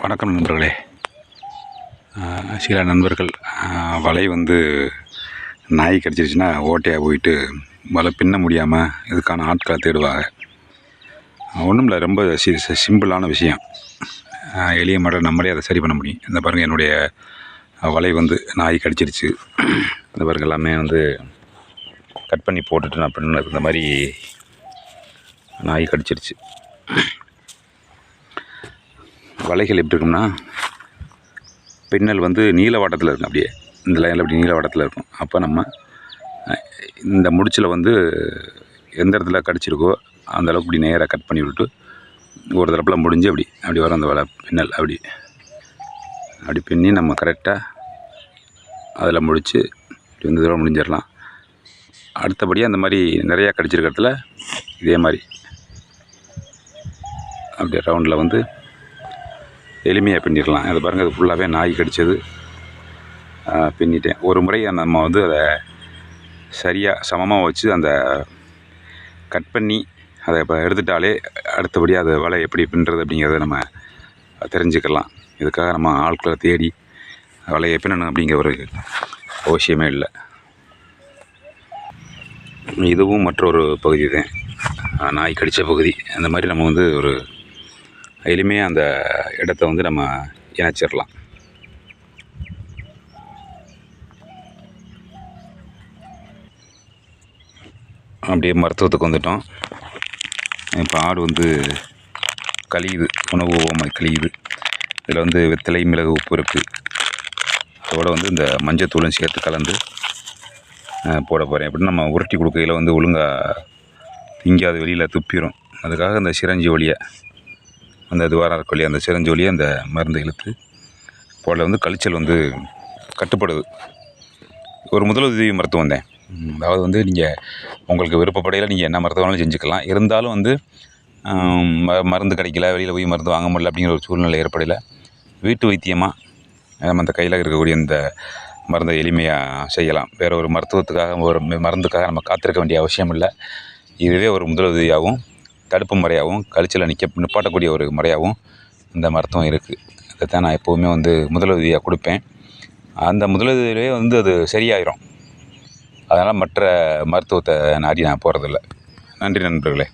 வணக்கம் நண்பர்களே. சில நண்பர்கள் வலை வந்து நாய் கடிச்சிருச்சுன்னா ஓட்டையாக போயிட்டு வலை பின்ன முடியாமல் இதுக்கான ஆட்களை தேடுவாங்க. ஒன்றும் இல்லை ரொம்ப சி சிம்பிளான விஷயம். எளிய மாடல் நம்மளே அதை சரி பண்ண முடியும். இந்த பாருங்கள் என்னுடைய வலை வந்து நாய் கடிச்சிருச்சு. இந்த பாருங்க எல்லாமே வந்து கட் பண்ணி போட்டுட்டு நான் பின்னது இந்த மாதிரி நாய் கடிச்சிருச்சு. வலைகள் எப்படி இருக்கும்னா பின்னல் வந்து நீல வாட்டத்தில் இருக்கும் அப்படியே. இந்த லைனில் அப்படி நீல வாட்டத்தில் இருக்கும். அப்போ நம்ம இந்த முடிச்சில் வந்து எந்த இடத்துல கடிச்சிருக்கோ அந்தளவுக்கு இப்படி நேராக கட் பண்ணி விட்டு ஒரு தரப்பில் முடிஞ்சு அப்படி அப்படி வரும் அந்த வலை பின்னல் அப்படி. அப்படி பின்னி நம்ம கரெக்டாக அதில் முடித்து இப்படி வந்து தூரம் முடிஞ்சிடலாம். அடுத்தபடியாக அந்த மாதிரி நிறையா கடிச்சிருக்க இடத்துல இதே மாதிரி. அப்படியே ரவுண்டில் வந்து எளிமையாக பின்னிடலாம். அதை பாருங்கள் அது ஃபுல்லாகவே நாய் கடிச்சது. பின்னிட்டேன். ஒரு முறை நம்ம வந்து அதை சரியாக சமமாக வச்சு அந்த கட் பண்ணி அதை இப்போ எடுத்துட்டாலே அடுத்தபடியாக அதை வலை எப்படி பின்னுறது அப்படிங்கிறத நம்ம தெரிஞ்சுக்கலாம். இதுக்காக நம்ம ஆட்களை தேடி வலையை பின்னணும் அப்படிங்கிற ஒரு அவசியமே இல்லை. இதுவும் மற்றொரு பகுதி தான். நாய் கடித்த பகுதி. அந்த மாதிரி நம்ம வந்து ஒரு எளிமையாக அந்த இடத்த வந்து நம்ம இணைச்சிடலாம். அப்படியே மருத்துவத்துக்கு வந்துட்டோம். இப்போ ஆடு வந்து கழியுது உணவு ஓமை கழியுது இதில் வந்து வெத்தலை மிளகு உப்பு இருக்குது அதோடு வந்து இந்த மஞ்சத்தூளும் சேர்த்து கலந்து போட போகிறேன் எப்படின்னா நம்ம உருட்டி கொடுக்கையில் வந்து ஒழுங்காக திங்காது வெளியில் துப்பிடும் அதுக்காக இந்த சிரஞ்சி வழியை அந்த துவாரம் இருக்கும் அந்த சிரஞ்சி அந்த மருந்து இழுத்து போல வந்து கழிச்சல் வந்து கட்டுப்படுது. ஒரு முதலுதவி மருத்துவம் தான். அதாவது வந்து நீங்கள் உங்களுக்கு விருப்பப்படையில் நீங்கள் என்ன மருத்துவம் வேணாலும் செஞ்சுக்கலாம். இருந்தாலும் வந்து ம- மருந்து கிடைக்கல வெளியில் போய் மருந்து வாங்க முடியல அப்படிங்கிற ஒரு சூழ்நிலை ஏற்படையில் வீட்டு வைத்தியமாக நம்ம அந்த கையில் இருக்கக்கூடிய இந்த மருந்தை எளிமையாக செய்யலாம். வேறு ஒரு மருத்துவத்துக்காக ஒரு மருந்துக்காக நம்ம காத்திருக்க வேண்டிய அவசியம் இல்லை. இதுவே ஒரு முதலுதவியாகவும் தடுப்பு முறையாகவும் கழிச்சலை நிற்க நிப்பாட்டக்கூடிய ஒரு முறையாகவும் இந்த மருத்துவம் இருக்குது இதைத்தான் நான் எப்போவுமே வந்து முதலுதவியாக கொடுப்பேன். அந்த முதலுதவியிலே வந்து அது சரியாயிரும். அதனால் மற்ற மருத்துவத்தை நாடி நான் போகிறதில்ல நன்றி நண்பர்களே.